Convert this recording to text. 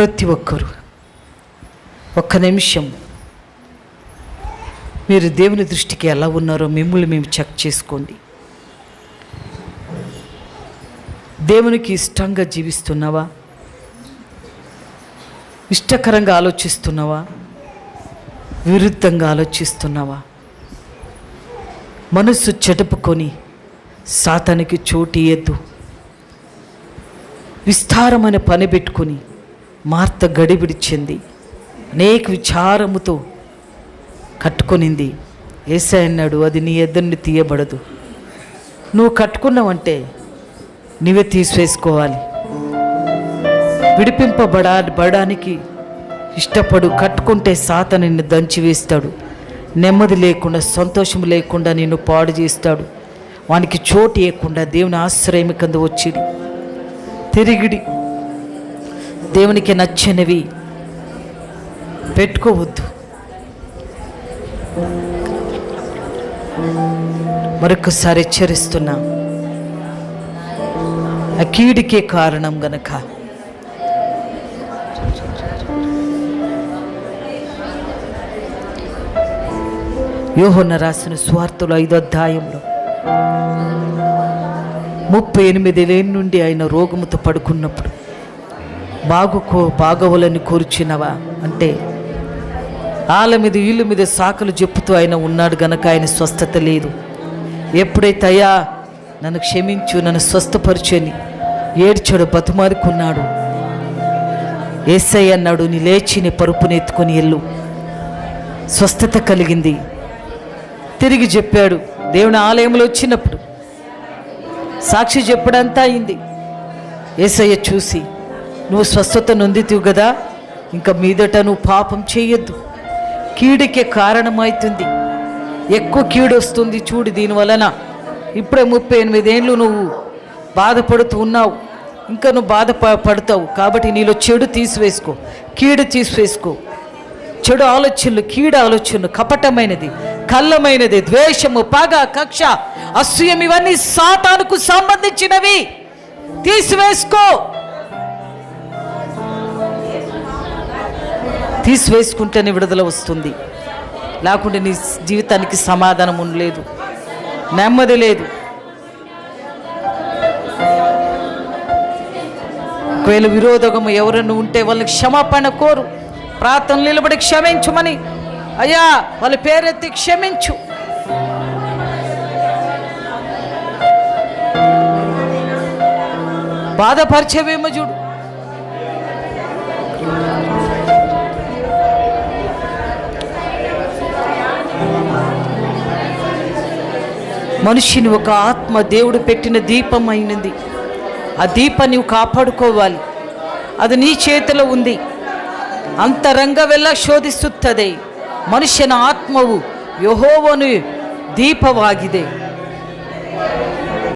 ప్రతి ఒక్కరు. ఒక్క నిమిషం. మీరు దేవుని దృష్టికి ఎలా ఉన్నారో మిమ్మల్ని మేము చెక్ చేసుకోండి. దేవునికి ఇష్టంగా జీవిస్తున్నావా? ఇష్టకరంగా ఆలోచిస్తున్నావా? విరుద్ధంగా ఆలోచిస్తున్నావా? మనస్సు చెడుపుకొని సాతానికి చోటు ఇయ్యద్దు. విస్తారమైన పని పెట్టుకొని మార్త గడిబిడిచింది అనేక విచారముతో కట్టుకొనింది. ఏసై అన్నాడు అది నీ ఎద్దరిని తీయబడదు. నువ్వు కట్టుకున్నావంటే నువ్వే తీసివేసుకోవాలి. విడిపింపబడా బడానికి ఇష్టపడు కట్టుకుంటే సాత నిన్ను దంచివేస్తాడు. నెమ్మది లేకుండా సంతోషం లేకుండా నిన్ను పాడు చేస్తాడు. వానికి చోటు ఇవ్వకుండా దేవుని ఆశ్రయం కింద వచ్చి తిరిగిడి దేవునికి నచ్చనివి పెట్టుకోవద్దు. మరొకసారి హెచ్చరిస్తున్నా. ఆ కీడికే కారణం గనక. యోహన్న రాసిన స్వార్థులు ఐదో అధ్యాయంలో ముప్పై ఎనిమిది నుండి ఆయన రోగముతో పడుకున్నప్పుడు బాగుకో బాగవులని కూర్చున్నవా? అంటే ఆల మీద వీళ్ళ మీద సాకులు చెప్పుతూ ఆయన ఉన్నాడు గనక ఆయన స్వస్థత లేదు. ఎప్పుడైతే అయ్యా నన్ను క్షమించు నన్ను స్వస్థపరచని ఏడ్చాడు బతుమారుకున్నాడు ఏసై అన్నాడు నీ లేచి నీ పరుపుని ఎత్తుకొని ఎల్లు స్వస్థత కలిగింది. తిరిగి చెప్పాడు దేవుని ఆలయంలో వచ్చినప్పుడు సాక్షి చెప్పడంతా అయింది. ఏసయ్య చూసి నువ్వు స్వస్థత నొందితివు కదా? ఇంకా మీదట నువ్వు పాపం చేయొద్దు. కీడికే కారణమవుతుంది ఎక్కువ కీడు వస్తుంది చూడు దీనివలన ఇప్పుడే ముప్పై ఎనిమిదేళ్ళు నువ్వు బాధపడుతూ ఉన్నావు. ఇంకా నువ్వు బాధ పడతావు కాబట్టి నీలో చెడు తీసివేసుకో. కీడు తీసివేసుకో. చెడు ఆలోచనలు కీడు ఆలోచనలు కపటమైనది కళ్ళమైనది ద్వేషము పగ కక్ష అసూయం ఇవన్నీ సాతానుకు సంబంధించినవి. తీసివేసుకో. తీసివేసుకుంటేనే విడుదల వస్తుంది. లేకుంటే నీ జీవితానికి సమాధానం ఉండలేదు. నెమ్మది లేదు. ఒకవేళ విరోధకము ఎవరైనా ఉంటే వాళ్ళని క్షమాపణ కోరు. ప్రార్థన నిలబడి క్షమించమని. అయ్యా వాళ్ళ పేరెత్తి క్షమించు. బాధపరిచేవేమో చూడు. మనిషిని ఒక ఆత్మ దేవుడు పెట్టిన దీపం అయినది ఆ దీపాన్ని నువ్వు కాపాడుకోవాలి అది నీ చేతిలో ఉంది ಅಂತರಂಗವೆಲ್ಲ ಶೋಧಿಸುತ್ತದೆ ಮನುಷ್ಯನ ಆತ್ಮವು ಯಹೋವನು ದೀಪವಾಗಿದೆ